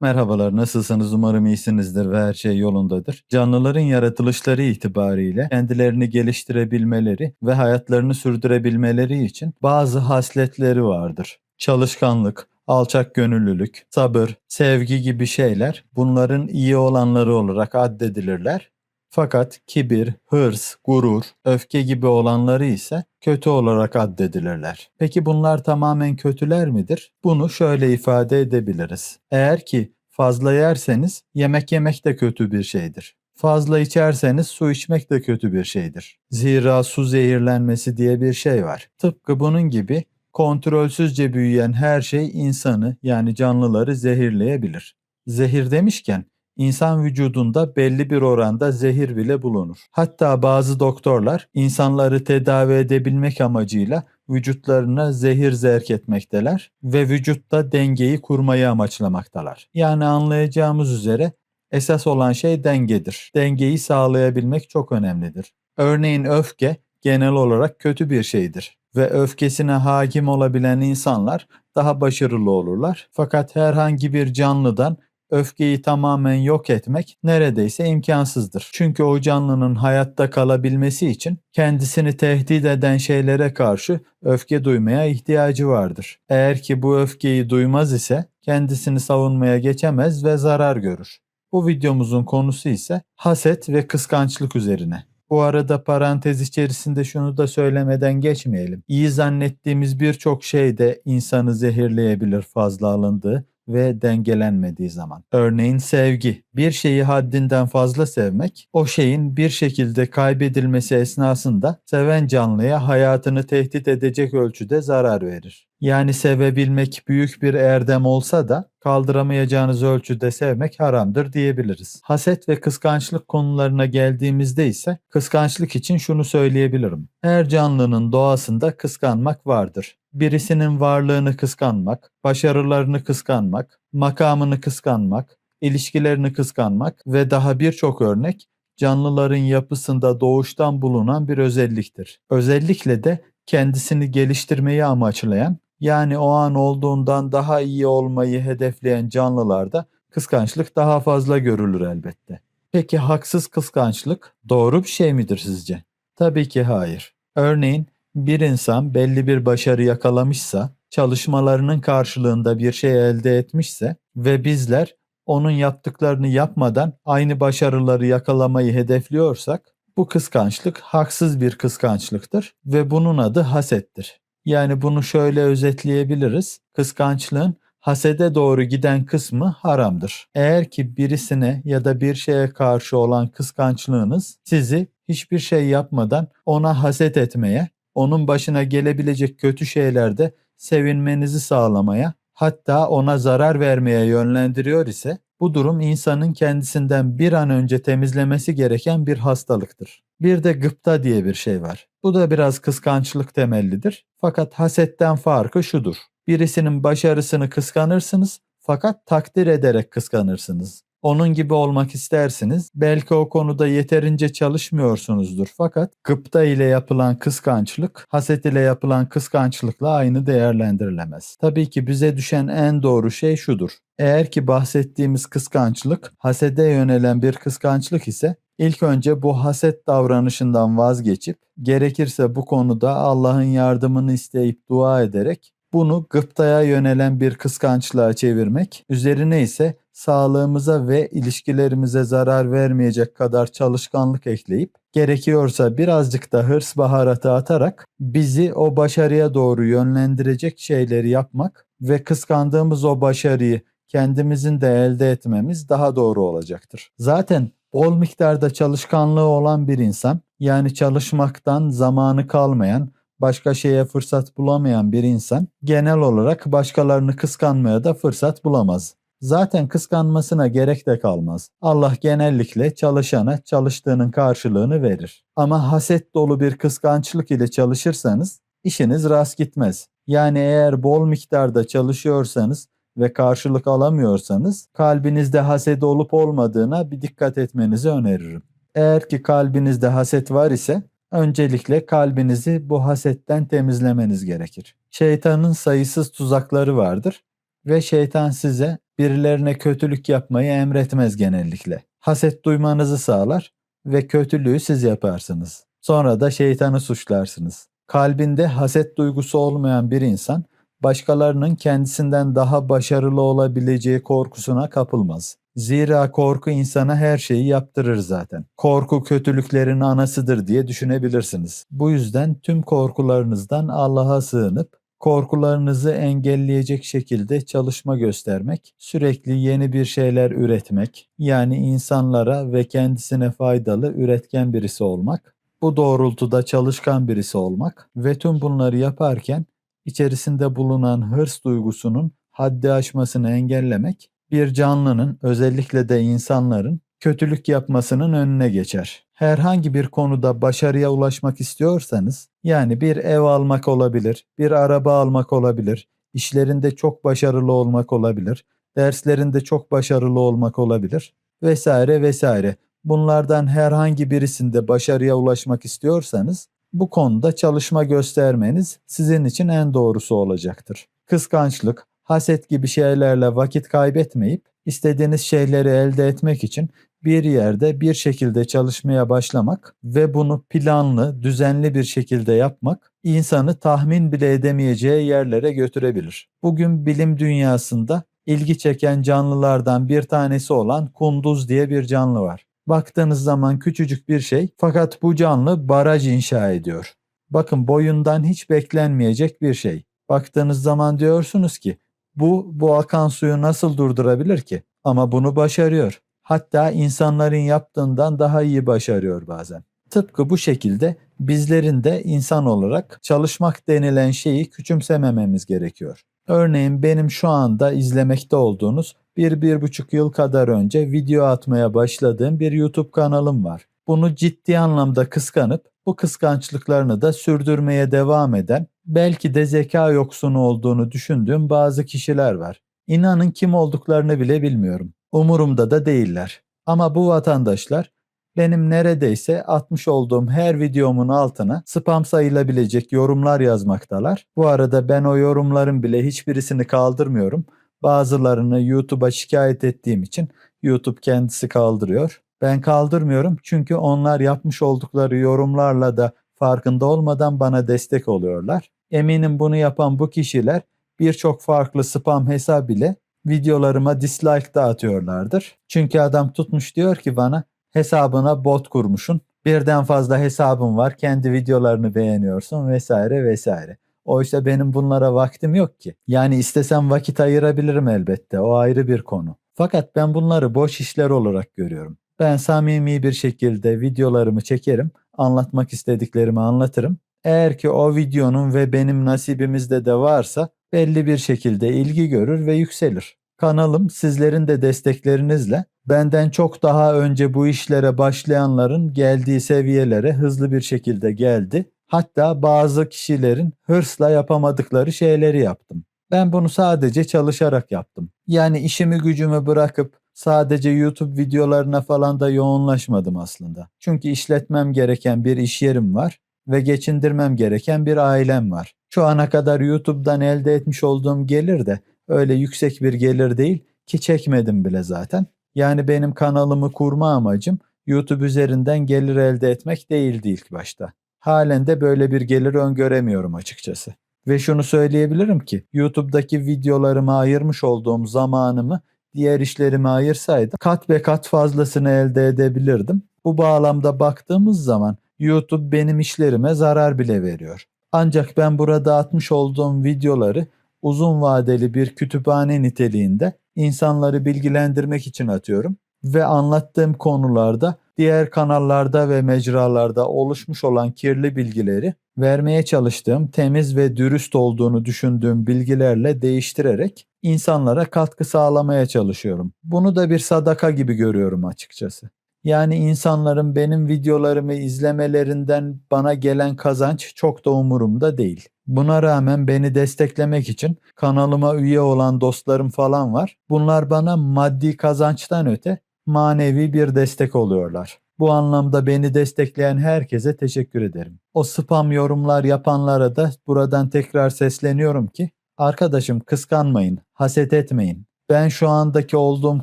Merhabalar, nasılsınız? Umarım iyisinizdir ve her şey yolundadır. Canlıların yaratılışları itibariyle kendilerini geliştirebilmeleri ve hayatlarını sürdürebilmeleri için bazı hasletleri vardır. Çalışkanlık, alçak gönüllülük, sabır, sevgi gibi şeyler bunların iyi olanları olarak addedilirler. Fakat kibir, hırs, gurur, öfke gibi olanları ise kötü olarak addedilirler. Peki bunlar tamamen kötüler midir? Bunu şöyle ifade edebiliriz. Eğer ki fazla yerseniz yemek yemek de kötü bir şeydir. Fazla içerseniz su içmek de kötü bir şeydir. Zira su zehirlenmesi diye bir şey var. Tıpkı bunun gibi kontrolsüzce büyüyen her şey insanı yani canlıları zehirleyebilir. Zehir demişken insan vücudunda belli bir oranda zehir bile bulunur. Hatta bazı doktorlar insanları tedavi edebilmek amacıyla vücutlarına zehir zerk etmekteler ve vücutta dengeyi kurmayı amaçlamaktalar. Yani anlayacağımız üzere esas olan şey dengedir. Dengeyi sağlayabilmek çok önemlidir. Örneğin öfke genel olarak kötü bir şeydir ve öfkesine hakim olabilen insanlar daha başarılı olurlar. Fakat herhangi bir canlıdan öfkeyi tamamen yok etmek neredeyse imkansızdır. Çünkü o canlının hayatta kalabilmesi için kendisini tehdit eden şeylere karşı öfke duymaya ihtiyacı vardır. Eğer ki bu öfkeyi duymaz ise kendisini savunmaya geçemez ve zarar görür. Bu videomuzun konusu ise haset ve kıskançlık üzerine. Bu arada parantez içerisinde şunu da söylemeden geçmeyelim. İyi zannettiğimiz birçok şey de insanı zehirleyebilir fazla alındığı ve dengelenmediği zaman. Örneğin sevgi. Bir şeyi haddinden fazla sevmek, o şeyin bir şekilde kaybedilmesi esnasında seven canlıya hayatını tehdit edecek ölçüde zarar verir. Yani sevebilmek büyük bir erdem olsa da kaldıramayacağınız ölçüde sevmek haramdır diyebiliriz. Haset ve kıskançlık konularına geldiğimizde ise kıskançlık için şunu söyleyebilirim. Her canlının doğasında kıskanmak vardır. Birisinin varlığını kıskanmak, başarılarını kıskanmak, makamını kıskanmak, ilişkilerini kıskanmak ve daha birçok örnek canlıların yapısında doğuştan bulunan bir özelliktir. Özellikle de kendisini geliştirmeyi amaçlayan yani o an olduğundan daha iyi olmayı hedefleyen canlılarda kıskançlık daha fazla görülür elbette. Peki haksız kıskançlık doğru bir şey midir sizce? Tabii ki hayır. Örneğin bir insan belli bir başarı yakalamışsa, çalışmalarının karşılığında bir şey elde etmişse ve bizler onun yaptıklarını yapmadan aynı başarıları yakalamayı hedefliyorsak bu kıskançlık haksız bir kıskançlıktır ve bunun adı hasettir. Yani bunu şöyle özetleyebiliriz. Kıskançlığın hasede doğru giden kısmı haramdır. Eğer ki birisine ya da bir şeye karşı olan kıskançlığınız sizi hiçbir şey yapmadan ona haset etmeye, onun başına gelebilecek kötü şeylerde sevinmenizi sağlamaya, hatta ona zarar vermeye yönlendiriyor ise bu durum insanın kendisinden bir an önce temizlemesi gereken bir hastalıktır. Bir de gıpta diye bir şey var. Bu da biraz kıskançlık temellidir. Fakat hasetten farkı şudur. Birisinin başarısını kıskanırsınız fakat takdir ederek kıskanırsınız. Onun gibi olmak istersiniz. Belki o konuda yeterince çalışmıyorsunuzdur fakat gıpta ile yapılan kıskançlık, haset ile yapılan kıskançlıkla aynı değerlendirilemez. Tabii ki bize düşen en doğru şey şudur. Eğer ki bahsettiğimiz kıskançlık hasede yönelen bir kıskançlık ise ilk önce bu haset davranışından vazgeçip gerekirse bu konuda Allah'ın yardımını isteyip dua ederek bunu gıptaya yönelen bir kıskançlığa çevirmek, üzerine ise sağlığımıza ve ilişkilerimize zarar vermeyecek kadar çalışkanlık ekleyip gerekiyorsa birazcık da hırs baharatı atarak bizi o başarıya doğru yönlendirecek şeyleri yapmak ve kıskandığımız o başarıyı kendimizin de elde etmemiz daha doğru olacaktır. Zaten bol miktarda çalışkanlığı olan bir insan yani çalışmaktan zamanı kalmayan, başka şeye fırsat bulamayan bir insan genel olarak başkalarını kıskanmaya da fırsat bulamaz. Zaten kıskanmasına gerek de kalmaz. Allah genellikle çalışana çalıştığının karşılığını verir. Ama haset dolu bir kıskançlık ile çalışırsanız işiniz rast gitmez. Yani eğer bol miktarda çalışıyorsanız ve karşılık alamıyorsanız kalbinizde haset olup olmadığına bir dikkat etmenizi öneririm. Eğer ki kalbinizde haset var ise öncelikle kalbinizi bu hasetten temizlemeniz gerekir. Şeytanın sayısız tuzakları vardır ve şeytan size birilerine kötülük yapmayı emretmez genellikle. Haset duymanızı sağlar ve kötülüğü siz yaparsınız. Sonra da şeytanı suçlarsınız. Kalbinde haset duygusu olmayan bir insan başkalarının kendisinden daha başarılı olabileceği korkusuna kapılmaz. Zira korku insana her şeyi yaptırır zaten. Korku kötülüklerin anasıdır diye düşünebilirsiniz. Bu yüzden tüm korkularınızdan Allah'a sığınıp korkularınızı engelleyecek şekilde çalışma göstermek, sürekli yeni bir şeyler üretmek, yani insanlara ve kendisine faydalı üretken birisi olmak, bu doğrultuda çalışkan birisi olmak ve tüm bunları yaparken içerisinde bulunan hırs duygusunun haddi aşmasını engellemek bir canlının özellikle de insanların kötülük yapmasının önüne geçer. Herhangi bir konuda başarıya ulaşmak istiyorsanız, yani bir ev almak olabilir, bir araba almak olabilir, işlerinde çok başarılı olmak olabilir, derslerinde çok başarılı olmak olabilir vesaire vesaire. Bunlardan herhangi birisinde başarıya ulaşmak istiyorsanız bu konuda çalışma göstermeniz sizin için en doğrusu olacaktır. Kıskançlık, haset gibi şeylerle vakit kaybetmeyip istediğiniz şeyleri elde etmek için bir yerde bir şekilde çalışmaya başlamak ve bunu planlı, düzenli bir şekilde yapmak insanı tahmin bile edemeyeceği yerlere götürebilir. Bugün bilim dünyasında ilgi çeken canlılardan bir tanesi olan kunduz diye bir canlı var. Baktığınız zaman küçücük bir şey fakat bu canlı baraj inşa ediyor. Bakın boyundan hiç beklenmeyecek bir şey. Baktığınız zaman diyorsunuz ki bu bu akan suyu nasıl durdurabilir ki? Ama bunu başarıyor. Hatta insanların yaptığından daha iyi başarıyor bazen. Tıpkı bu şekilde bizlerin de insan olarak çalışmak denilen şeyi küçümsemememiz gerekiyor. Örneğin benim şu anda izlemekte olduğunuz bir, bir buçuk yıl kadar önce video atmaya başladığım bir YouTube kanalım var. Bunu ciddi anlamda kıskanıp bu kıskançlıklarını da sürdürmeye devam eden, belki de zeka yoksunu olduğunu düşündüğüm bazı kişiler var. İnanın kim olduklarını bile bilmiyorum. Umurumda da değiller. Ama bu vatandaşlar benim neredeyse atmış olduğum her videomun altına spam sayılabilecek yorumlar yazmaktalar. Bu arada ben o yorumların bile hiçbirisini kaldırmıyorum. Bazılarını YouTube'a şikayet ettiğim için YouTube kendisi kaldırıyor. Ben kaldırmıyorum çünkü onlar yapmış oldukları yorumlarla da farkında olmadan bana destek oluyorlar. Eminim bunu yapan bu kişiler birçok farklı spam hesap ile videolarıma dislike dağıtıyorlardır. Çünkü adam tutmuş diyor ki bana hesabına bot kurmuşsun. Birden fazla hesabın var. Kendi videolarını beğeniyorsun vesaire vesaire. Oysa benim bunlara vaktim yok ki. Yani istesem vakit ayırabilirim elbette. O ayrı bir konu. Fakat ben bunları boş işler olarak görüyorum. Ben samimi bir şekilde videolarımı çekerim, anlatmak istediklerimi anlatırım. Eğer ki o videonun ve benim nasibimizde de varsa belli bir şekilde ilgi görür ve yükselir. Kanalım sizlerin de desteklerinizle benden çok daha önce bu işlere başlayanların geldiği seviyelere hızlı bir şekilde geldi. Hatta bazı kişilerin hırsla yapamadıkları şeyleri yaptım. Ben bunu sadece çalışarak yaptım. Yani işimi gücümü bırakıp sadece YouTube videolarına falan da yoğunlaşmadım aslında. Çünkü işletmem gereken bir iş yerim var ve geçindirmem gereken bir ailem var. Şu ana kadar YouTube'dan elde etmiş olduğum gelir de öyle yüksek bir gelir değil ki çekmedim bile zaten. Yani benim kanalımı kurma amacım YouTube üzerinden gelir elde etmek değildi ilk başta. Halen de böyle bir gelir öngöremiyorum açıkçası. Ve şunu söyleyebilirim ki YouTube'daki videolarıma ayırmış olduğum zamanımı diğer işlerime ayırsaydım kat be kat fazlasını elde edebilirdim. Bu bağlamda baktığımız zaman YouTube benim işlerime zarar bile veriyor. Ancak ben burada atmış olduğum videoları uzun vadeli bir kütüphane niteliğinde insanları bilgilendirmek için atıyorum ve anlattığım konularda diğer kanallarda ve mecralarda oluşmuş olan kirli bilgileri vermeye çalıştığım temiz ve dürüst olduğunu düşündüğüm bilgilerle değiştirerek insanlara katkı sağlamaya çalışıyorum. Bunu da bir sadaka gibi görüyorum açıkçası. Yani insanların benim videolarımı izlemelerinden bana gelen kazanç çok da umurumda değil. Buna rağmen beni desteklemek için kanalıma üye olan dostlarım falan var. Bunlar bana maddi kazançtan öte manevi bir destek oluyorlar. Bu anlamda beni destekleyen herkese teşekkür ederim. O spam yorumlar yapanlara da buradan tekrar sesleniyorum ki arkadaşım kıskanmayın, haset etmeyin. Ben şu andaki olduğum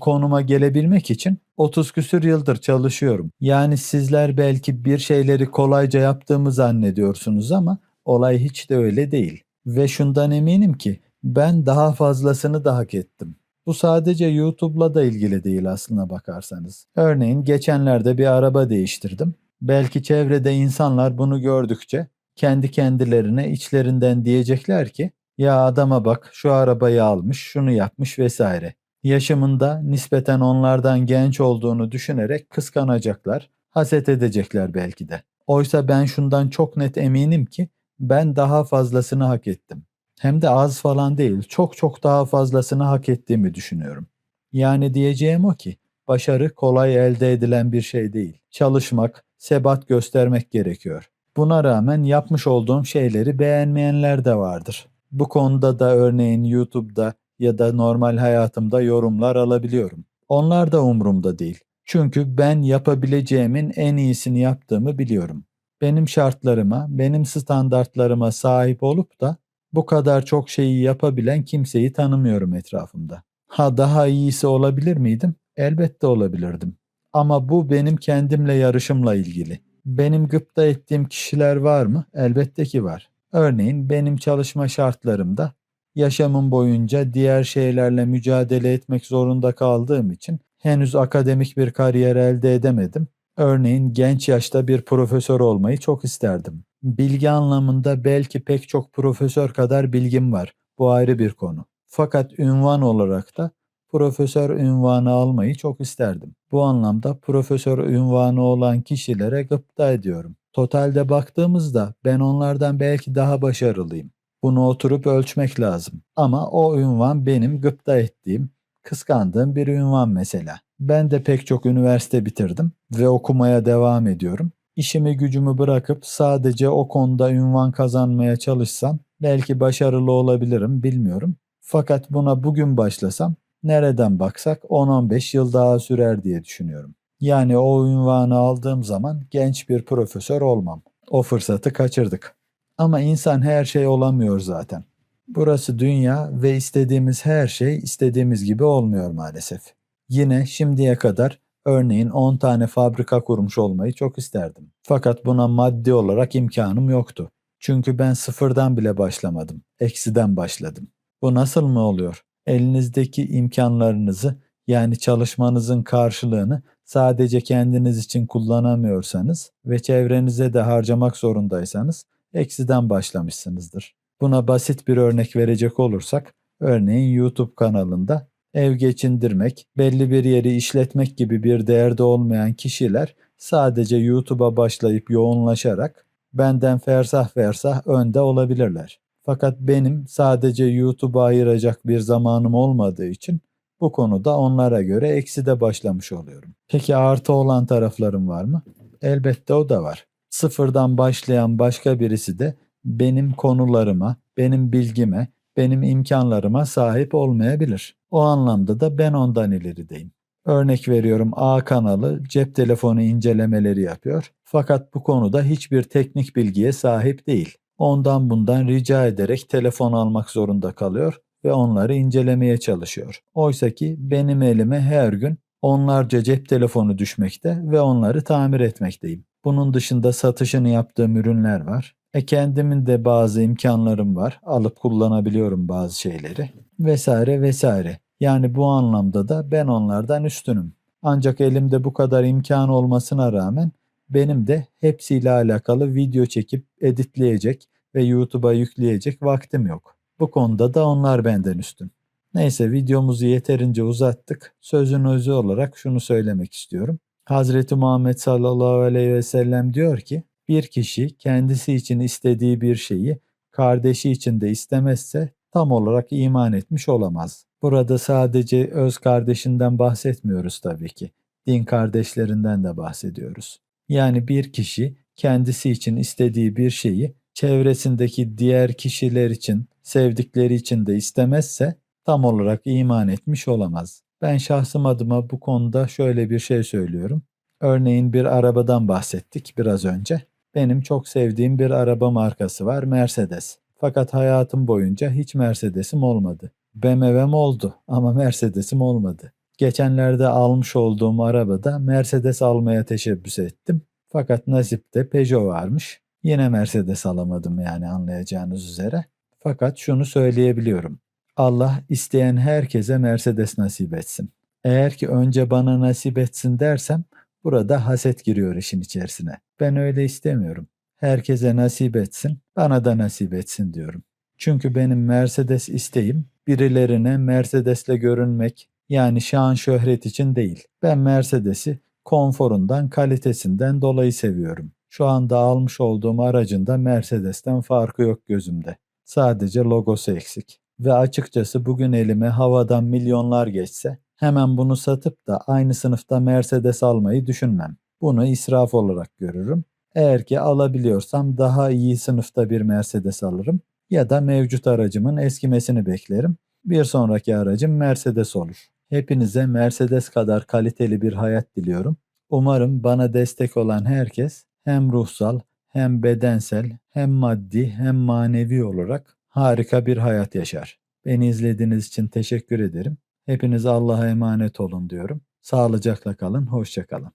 konuma gelebilmek için 30 küsür yıldır çalışıyorum. Yani sizler belki bir şeyleri kolayca yaptığımı zannediyorsunuz ama olay hiç de öyle değil. Ve şundan eminim ki ben daha fazlasını da hak ettim. Bu sadece YouTube'la da ilgili değil aslına bakarsanız. Örneğin geçenlerde bir araba değiştirdim. Belki çevrede insanlar bunu gördükçe kendi kendilerine içlerinden diyecekler ki ya adama bak şu arabayı almış, şunu yapmış vesaire. Yaşımında nispeten onlardan genç olduğunu düşünerek kıskanacaklar, haset edecekler belki de. Oysa ben şundan çok net eminim ki ben daha fazlasını hak ettim. Hem de az falan değil, çok çok daha fazlasını hak ettiğimi düşünüyorum. Yani diyeceğim o ki, başarı kolay elde edilen bir şey değil. Çalışmak, sebat göstermek gerekiyor. Buna rağmen yapmış olduğum şeyleri beğenmeyenler de vardır. Bu konuda da örneğin YouTube'da ya da normal hayatımda yorumlar alabiliyorum. Onlar da umurumda değil. Çünkü ben yapabileceğimin en iyisini yaptığımı biliyorum. Benim şartlarıma, benim standartlarıma sahip olup da bu kadar çok şeyi yapabilen kimseyi tanımıyorum etrafımda. Ha daha iyisi olabilir miydim? Elbette olabilirdim. Ama bu benim kendimle yarışımla ilgili. Benim gıpta ettiğim kişiler var mı? Elbette ki var. Örneğin benim çalışma şartlarımda yaşamım boyunca diğer şeylerle mücadele etmek zorunda kaldığım için henüz akademik bir kariyer elde edemedim. Örneğin genç yaşta bir profesör olmayı çok isterdim. Bilgi anlamında belki pek çok profesör kadar bilgim var. Bu ayrı bir konu. Fakat ünvan olarak da profesör ünvanı almayı çok isterdim. Bu anlamda profesör ünvanı olan kişilere gıpta ediyorum. Totalde baktığımızda ben onlardan belki daha başarılıyım. Bunu oturup ölçmek lazım. Ama o ünvan benim gıpta ettiğim, kıskandığım bir ünvan mesela. Ben de pek çok üniversite bitirdim ve okumaya devam ediyorum. İşimi gücümü bırakıp sadece o konuda ünvan kazanmaya çalışsam belki başarılı olabilirim bilmiyorum. Fakat buna bugün başlasam nereden baksak 10-15 yıl daha sürer diye düşünüyorum. Yani o ünvanı aldığım zaman genç bir profesör olmam. O fırsatı kaçırdık. Ama insan her şey olamıyor zaten. Burası dünya ve istediğimiz her şey istediğimiz gibi olmuyor maalesef. Yine şimdiye kadar örneğin 10 tane fabrika kurmuş olmayı çok isterdim. Fakat buna maddi olarak imkanım yoktu. Çünkü ben sıfırdan bile başlamadım. Eksiden başladım. Bu nasıl mı oluyor? Elinizdeki imkanlarınızı yani çalışmanızın karşılığını sadece kendiniz için kullanamıyorsanız ve çevrenize de harcamak zorundaysanız eksiden başlamışsınızdır. Buna basit bir örnek verecek olursak, örneğin YouTube kanalında ev geçindirmek, belli bir yeri işletmek gibi bir değerde olmayan kişiler sadece YouTube'a başlayıp yoğunlaşarak benden fersah fersah önde olabilirler. Fakat benim sadece YouTube'a ayıracak bir zamanım olmadığı için bu konuda onlara göre ekside başlamış oluyorum. Peki artı olan taraflarım var mı? Elbette o da var. Sıfırdan başlayan başka birisi de benim konularıma, benim bilgime, benim imkanlarıma sahip olmayabilir. O anlamda da ben ondan ilerideyim. Örnek veriyorum A kanalı cep telefonu incelemeleri yapıyor. Fakat bu konuda hiçbir teknik bilgiye sahip değil. Ondan bundan rica ederek telefon almak zorunda kalıyor ve onları incelemeye çalışıyor. Oysa ki benim elime her gün onlarca cep telefonu düşmekte ve onları tamir etmekteyim. Bunun dışında satışını yaptığım ürünler var. E kendimin de bazı imkanlarım var. Alıp kullanabiliyorum bazı şeyleri vesaire vesaire. Yani bu anlamda da ben onlardan üstünüm. Ancak elimde bu kadar imkan olmasına rağmen benim de hepsiyle alakalı video çekip editleyecek ve YouTube'a yükleyecek vaktim yok. Bu konuda da onlar benden üstün. Neyse videomuzu yeterince uzattık. Sözün özü olarak şunu söylemek istiyorum. Hazreti Muhammed sallallahu aleyhi ve sellem diyor ki bir kişi kendisi için istediği bir şeyi kardeşi için de istemezse tam olarak iman etmiş olamaz. Burada sadece öz kardeşinden bahsetmiyoruz tabii ki. Din kardeşlerinden de bahsediyoruz. Yani bir kişi kendisi için istediği bir şeyi çevresindeki diğer kişiler için, sevdikleri için de istemezse tam olarak iman etmiş olamaz. Ben şahsım adıma bu konuda şöyle bir şey söylüyorum. Örneğin bir arabadan bahsettik biraz önce. Benim çok sevdiğim bir araba markası var Mercedes. Fakat hayatım boyunca hiç Mercedes'im olmadı. BMW'm oldu ama Mercedes'im olmadı. Geçenlerde almış olduğum arabada Mercedes almaya teşebbüs ettim. Fakat nasipte Peugeot varmış. Yine Mercedes alamadım yani anlayacağınız üzere. Fakat şunu söyleyebiliyorum. Allah isteyen herkese Mercedes nasip etsin. Eğer ki önce bana nasip etsin dersem burada haset giriyor işin içerisine. Ben öyle istemiyorum. Herkese nasip etsin, bana da nasip etsin diyorum. Çünkü benim Mercedes isteğim birilerine Mercedes'le görünmek yani şan şöhret için değil. Ben Mercedes'i konforundan, kalitesinden dolayı seviyorum. Şu anda almış olduğum aracın da Mercedes'ten farkı yok gözümde. Sadece logosu eksik. Ve açıkçası bugün elime havadan milyonlar geçse hemen bunu satıp da aynı sınıfta Mercedes almayı düşünmem. Bunu israf olarak görürüm. Eğer ki alabiliyorsam daha iyi sınıfta bir Mercedes alırım ya da mevcut aracımın eskimesini beklerim. Bir sonraki aracım Mercedes olur. Hepinize Mercedes kadar kaliteli bir hayat diliyorum. Umarım bana destek olan herkes hem ruhsal hem bedensel hem maddi hem manevi olarak harika bir hayat yaşar. Beni izlediğiniz için teşekkür ederim. Hepiniz Allah'a emanet olun diyorum. Sağlıcakla kalın, hoşça kalın.